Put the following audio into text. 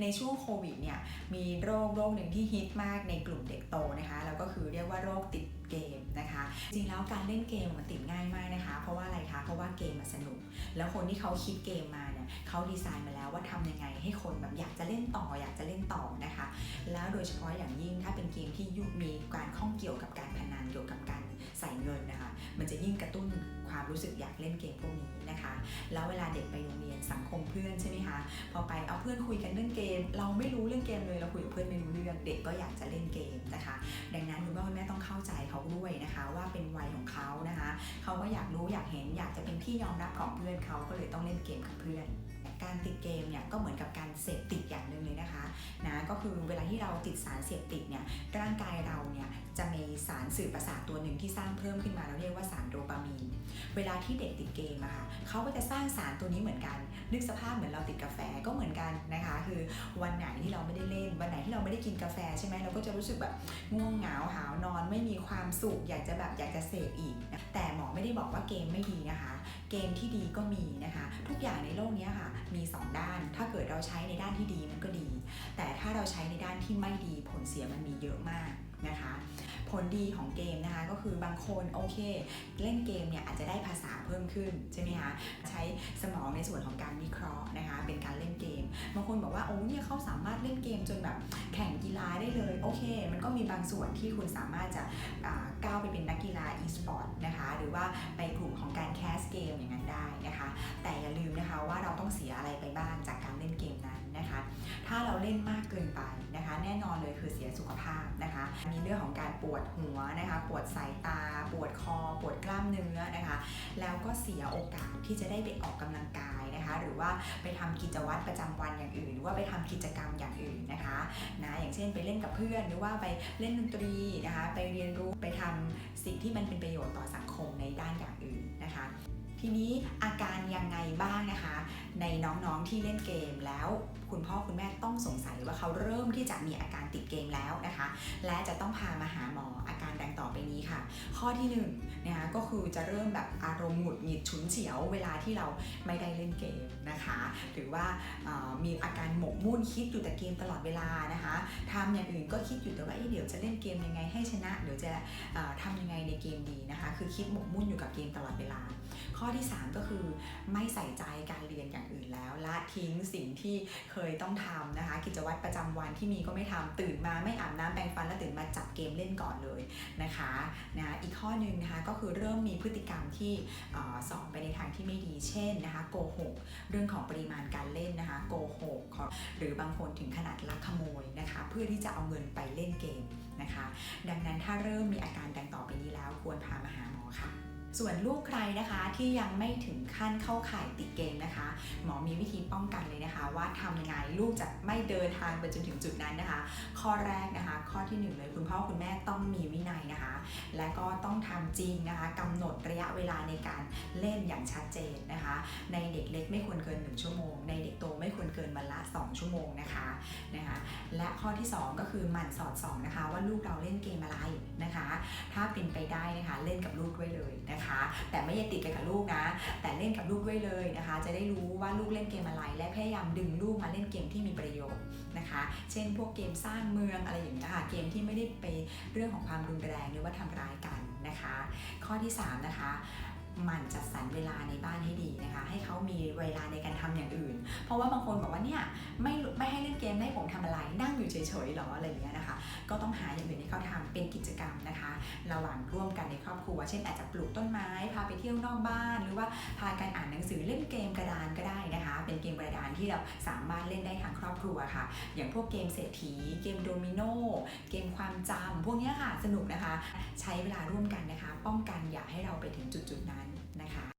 ในช่วงโควิดเนี่ยมีโรคโรคหนึ่งที่ฮิตมากในกลุ่มเด็กโตนะคะแล้วก็คือเรียกว่าโรคติดเกมนะคะ จริงแล้วการเล่นเกมมันติดง่ายมากนะคะ เพราะว่าอะไรคะเพราะว่าเกมมันสนุก แล้วคนที่เขาคิดเกมมาเนี่ยเขาดีไซน์มาแล้วว่าทำยังไงให้คนแบบอยากจะเล่นต่ออยากจะเล่นต่อนะคะ แล้วโดยเฉพาะอย่างยิ่งถ้าเป็นเกมที่ยุมีการข้องเกี่ยวกับการพนันเกี่ยวกับการ ใส่เงินนะคะ มันจะยิ่งกระตุ้นความรู้สึกอยากเล่นเกมพวกนี้นะคะ แล้วเวลาเด็กไปโรงเรียนสังคมเพื่อนใช่ไหมคะ พอไปเอาเพื่อนคุยกันเรื่องเกม เราไม่รู้เรื่องเกมเลยเราคุยกับเพื่อนไม่รู้เรื่องเด็กก็อยากจะเล่นเกมนะคะ ดังนั้นคุณพ่อคุณแม่ต้องเข้าใจเขาด้วยนะคะ ว่าเป็นวัยของเขานะคะ เขาก็อยากรู้อยากเห็นอยากจะเป็นที่ยอมรับของเพื่อนเขาก็เลยต้องเล่นเกมกับเพื่อนการติดเกมเนี่ยก็เหมือนกับการเสพติดอย่างหนึ่งเลยนะคะนะก็คือเวลาที่เราติดสารเสพติดเนี่ยร่างกายเราเนี่ยจะ สารสื่อประสาทตัวหนึ่งที่สร้างเพิ่มขึ้นมาเราเรียกว่าสารโดปามีน เวลาที่เด็กติดเกมอะค่ะเขาก็จะสร้างสารตัวนี้เหมือนกัน นึกสภาพเหมือนเราติดกาแฟก็เหมือนกันนะคะ คือวันไหนที่เราไม่ได้เล่น วันไหนที่เราไม่ได้กินกาแฟใช่ไหมเราก็จะรู้สึกแบบง่วงเหงาหาวนอนไม่มีความสุขอยากจะแบบอยากจะเสพอีก แต่หมอไม่ได้บอกว่าเกมไม่ดีนะคะ เกมที่ดีก็มีนะคะ ทุกอย่างในโลกนี้ค่ะมี 2 ด้าน ถ้าเกิดเราใช้ในด้านที่ดีมันก็ดี แต่ถ้าเราใช้ในด้านที่ไม่ดีผลเสียมันมีเยอะมากนะคะ ผลดีของเกมนะคะก็คือบางคนโอเค เล่นเกมเนี่ยอาจจะได้ภาษาเพิ่มขึ้นใช่ไหมคะใช้สมองในส่วนของการวิเคราะห์นะคะ เป็นการเล่นเกมบางคนบอกว่าโอ้เนี่ยเขาสามารถเล่นเกมจนแบบแข่งกีฬาได้เลยโอเค มันก็มีบางส่วนที่คุณสามารถจะก้าวไปเป็นนักกีฬา e-sport นะคะหรือว่าไปกลุ่มของการแคสเกมอย่างนั้นได้นะคะ แต่อย่าลืมนะคะว่าเราต้องเสียอะไรไปบ้างจากการเล่นเกมนั้นนะคะ ถ้าเราเล่นมากเกินไป นะคะ แน่นอนเลยคือเสียสุขภาพนะคะ มีเรื่องของการปวดหัวนะคะ ปวดสายตา ปวดคอ ปวดกล้ามเนื้อนะคะ แล้วก็เสียโอกาสที่จะได้ไปออกกำลังกายนะคะ หรือว่าไปทำกิจวัตรประจำวันอย่างอื่น หรือว่าไปทำกิจกรรมอย่างอื่นนะคะนะอย่างเช่นไปเล่นกับเพื่อน หรือว่าไปเล่นดนตรีนะคะ ไปเรียนรู้ไปทำสิ่งที่มันเป็นประโยชน์ต่อสังคมในด้านอย่างอื่นนะคะ ทีนี้อาการยังไงบ้างนะคะ ในน้องๆที่เล่นเกมแล้วคุณพ่อคุณแม่ต้องสงสัยว่าเขาเริ่มที่จะมีอาการติดเกมแล้วนะคะ และจะต้องพามาหาหมออาการดังต่อไปนี้ค่ะ ข้อที่1นงนะคะก็คือจะเริ่มแบบอารมณ์หงุดหงิดฉุนเฉียวเวลาที่เราไม่ได้เล่นเกมนะคะ หรือว่ามีอาการหมกมุ่นคิดอยู่แต่เกมตลอดเวลานะคะทำอย่างอื่นก็คิดอยู่แต่ว่าเดี๋ยวจะเล่นเกมยังไงให้ชนะเดี๋ยวจะเอ่อทำยังไงในเกมดีนะคะ คือคิดหมกมุ่นอยู่กับเกมตลอดเวลา ข้อที่ 3 ก็คือไม่ใส่ใจการเรียนอย่างอื่นแล้วละทิ้งสิ่งที่เคยต้องทำนะคะ กิจวัตรประจำวันที่มีก็ไม่ทำตื่นมาไม่อาบน้ำแปรงฟันแล้วตื่นมาจับเกมเล่นก่อนเลยนะคะนะอีกข้อหนึ่งนะคะก็คือเริ่มมีพฤติกรรมที่สอนไปในทางที่ไม่ดีเช่นนะคะโกหกเรื่องของปริมาณการเล่นนะคะโกหกหรือบางคนถึงขนาดลักขโมยนะคะเพื่อที่จะเอาเงินไปเล่นเกมนะคะ ดังนั้นถ้าเริ่มมีอาการดังต่อไปนี้แล้วควรพามาหาหมอค่ะ ส่วนลูกใครนะคะที่ยังไม่ถึงขั้นเข้าข่ายติดเกมนะคะ หมอมีวิธีป้องกันเลยนะคะ ว่าทำยังไงลูกจะไม่เดินทางไปจนถึงจุดนั้นนะคะ ข้อแรกนะคะ ข้อที่หนึ่งเลยคุณพ่อคุณแม่ต้องมีวินัยนะคะ และก็ต้องทำจริงนะคะกำหนดระยะเวลาในการเล่นอย่างชัดเจนนะคะ ในเด็กเล็กไม่ควรเกิน 1 ชั่วโมง ในเด็กโตไม่ควรเกินวันละ 2 ชั่วโมงนะคะนะคะ และข้อที่ 2 ก็คือหมั่นสอดส่องนะคะ ว่าลูกเราเล่นเกมอะไรนะ ถ้าเป็นไปได้นะคะเล่นกับลูกด้วยเลยนะคะ แต่ไม่อย่าติดไปกับลูกนะ แต่เล่นกับลูกด้วยเลยนะคะ จะได้รู้ว่าลูกเล่นเกมอะไร และพยายามดึงลูกมาเล่นเกมที่มีประโยชน์นะคะ เช่น พวกเกมสร้างเมืองอะไรอย่างเงี้ยค่ะเกมที่ไม่ได้ไปเรื่องของความรุนแรงหรือว่าทำร้ายกันนะคะ ข้อที่สามนะคะ มันจัดสรรเวลาในบ้านให้ดีนะคะ ให้เขามีเวลาในการทำอย่างอื่น เพราะว่าบางคนบอกว่าเนี่ยไม่ไม่ให้เล่นเกมไม่ให้ผมทำอะไร นั่งอยู่เฉยๆหรออะไรอย่างเงี้ยนะคะ ก็ต้องหาอย่างอื่นให้เขาทำเป็นกิจกรรมนะคะ ระหว่างร่วมกันในครอบครัว เช่นอาจจะปลูกต้นไม้ พาไปเที่ยวนอกบ้าน หรือว่าพากันอ่านหนังสือเล่นเกมกระดานก็ได้นะคะ เป็นเกมกระดานที่เราสามารถเล่นได้ทางครอบครัวค่ะ อย่างพวกเกมเศรษฐี เกมโดมิโนเกมความจำพวกเนี้ยค่ะสนุกนะคะ ใช้เวลาร่วมกันนะคะ ป้องกันอย่าให้เราไปถึงจุดๆนั้นนะคะ